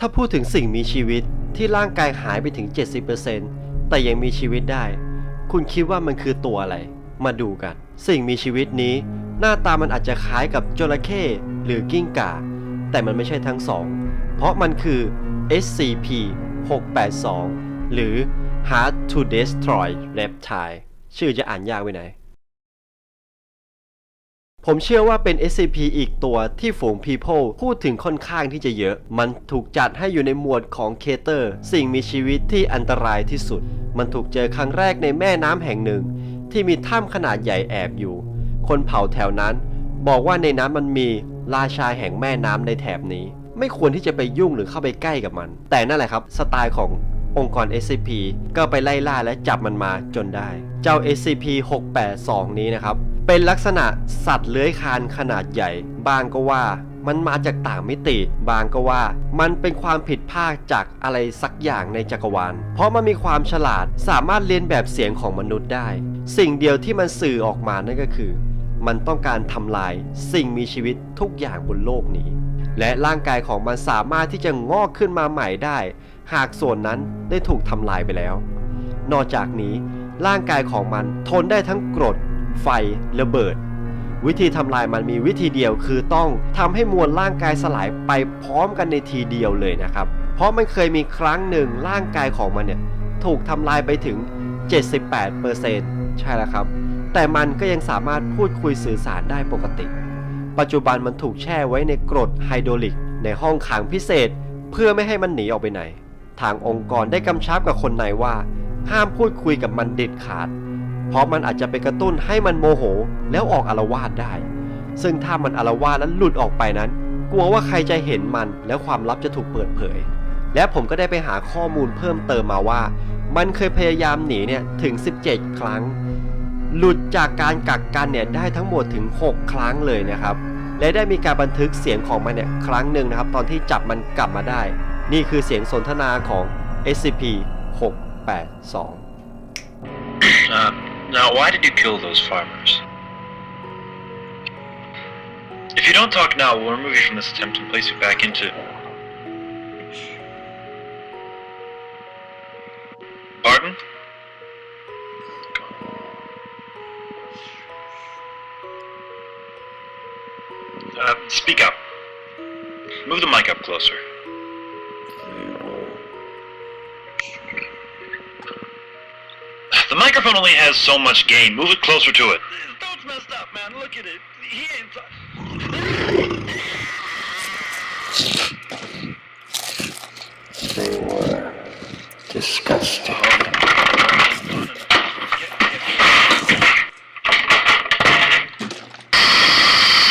ถ้าพูดถึงสิ่งมีชีวิตที่ร่างกายหายไปถึง 70%แต่ยังมีชีวิตได้ คุณคิดว่ามันคือตัวอะไร มาดูกัน สิ่งมีชีวิตนี้ หน้าตามันอาจจะคล้ายกับจระเข้หรือกิ้งก่า แต่มันไม่ใช่ทั้งสอง เพราะมันคือ SCP-682 หรือ Hard to Destroy Reptile ชื่อจะอ่านยากไปไหน ผมเชื่อว่าเป็น SCP อีกตัวที่ฝูง People พูดถึงค่อนข้างที่จะเยอะ มันถูกจัดให้อยู่ในหมวดของเคเตอร์ สิ่งมีชีวิตที่อันตรายที่สุด มันถูกเจอครั้งแรกในแม่น้ำแห่งหนึ่ง ที่มีถ้ำขนาดใหญ่แอบอยู่ คนเผ่าแถวนั้น บอกว่าในนั้นมันมีราชาแห่งแม่น้ำในแถบนี้ ไม่ควรที่จะไปยุ่งหรือเข้าไปใกล้กับมัน แต่นั่นแหละครับสไตล์ของ องค์กร SCP ก็ไปไล่ล่าและจับมันมาจนได้ เจ้า SCP-682 นี้นะครับ เป็นลักษณะสัตว์เลื้อยคลานขนาดใหญ่ บางก็ว่ามันมาจากต่างมิติ บางก็ว่า มันเป็นความผิดพลาดจากอะไรสักอย่างในจักรวาล เพราะมันมีความฉลาดสามารถเรียนแบบเสียงของมนุษย์ได้ สิ่งเดียวที่มันสื่อออกมานั่นก็คือ มันต้องการทำลายสิ่งมีชีวิตทุกอย่างบนโลกนี้ และร่างกายของมันสามารถที่จะงอกขึ้นมาใหม่ได้ หากส่วนนั้นได้ถูกทำลายไปแล้ว นอกจากนี้ร่างกายของมันทนได้ทั้งกรด ไฟ ระเบิด วิธีทำลายมันมีวิธีเดียวคือต้องทำให้มวลร่างกายสลายไปพร้อมกันในทีเดียวเลยนะครับ เพราะมันเคยมีครั้งหนึ่งร่างกายของมันเนี่ยถูกทำลายไปถึง 78%ใช่แล้วครับ แต่มันก็ยังสามารถพูดคุยสื่อสารได้ปกติ ปัจจุบันมันถูกแช่ไว้ในกรดไฮโดรลิก ในห้องขังพิเศษ เพื่อไม่ให้มันหนีออกไปไหน ทางองค์กรได้กำชับกับคนในว่า ห้ามพูดคุยกับมันเด็ดขาด เพราะมันอาจจะไปกระตุ้นให้มันโมโห แล้วออกอารวาสได้ ซึ่งถ้ามันอารวาสแล้วหลุดออกไปนั้น กลัวว่าใครจะเห็นมันแล้วความลับจะถูกเปิดเผย และผมก็ได้ไปหาข้อมูลเพิ่มเติมมาว่า มันเคยพยายามหนีเนี่ยถึง 17 ครั้ง หลุดจากการกักกันเนี่ยได้ทั้งหมดถึง 6 ครั้งเลยนะครับ และได้มีการบันทึกเสียงของมันเนี่ยครั้งหนึ่งนะครับ ตอนที่จับมันกลับมาได้ นี่คือเสียงสนทนาของ SCP-682 Uh, now, why did you kill those farmers? If you don't talk now, we'll remove you from this attempt and place you back into. Uh, speak up. Move the mic up closer. The microphone only has so much gain. Move it closer to it. Up, man. Look at it. He ain't.